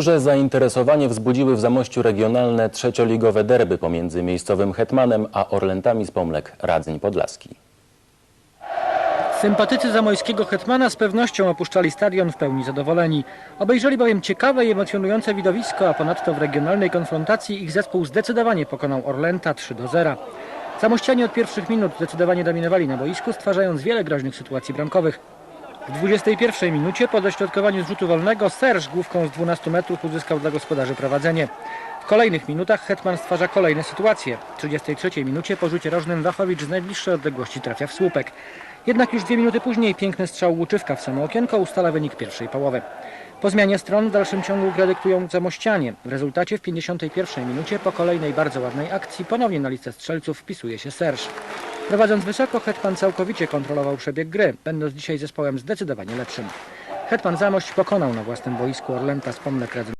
Duże zainteresowanie wzbudziły w Zamościu regionalne trzecioligowe derby pomiędzy miejscowym Hetmanem a Orlętami z Pomlek Radzyń Podlaski. Sympatycy zamojskiego hetmana z pewnością opuszczali stadion w pełni zadowoleni. Obejrzeli bowiem ciekawe i emocjonujące widowisko, a ponadto w regionalnej konfrontacji ich zespół zdecydowanie pokonał Orlęta 3 do 0. Zamościanie od pierwszych minut zdecydowanie dominowali na boisku, stwarzając wiele groźnych sytuacji bramkowych. W 21 minucie po dośrodkowaniu z rzutu wolnego Serż główką z 12 metrów uzyskał dla gospodarzy prowadzenie. W kolejnych minutach Hetman stwarza kolejne sytuacje. W 33 minucie po rzucie rożnym Wachowicz z najbliższej odległości trafia w słupek. Jednak już dwie minuty później piękny strzał Łuczywka w samo okienko ustala wynik pierwszej połowy. Po zmianie stron w dalszym ciągu grę dyktują Zamościanie. W rezultacie w 51 minucie po kolejnej bardzo ładnej akcji ponownie na listę strzelców wpisuje się Serż. Prowadząc wysoko, Hetman całkowicie kontrolował przebieg gry, będąc dzisiaj zespołem zdecydowanie lepszym. Hetman Zamość pokonał na własnym boisku Orlęta z Radzyń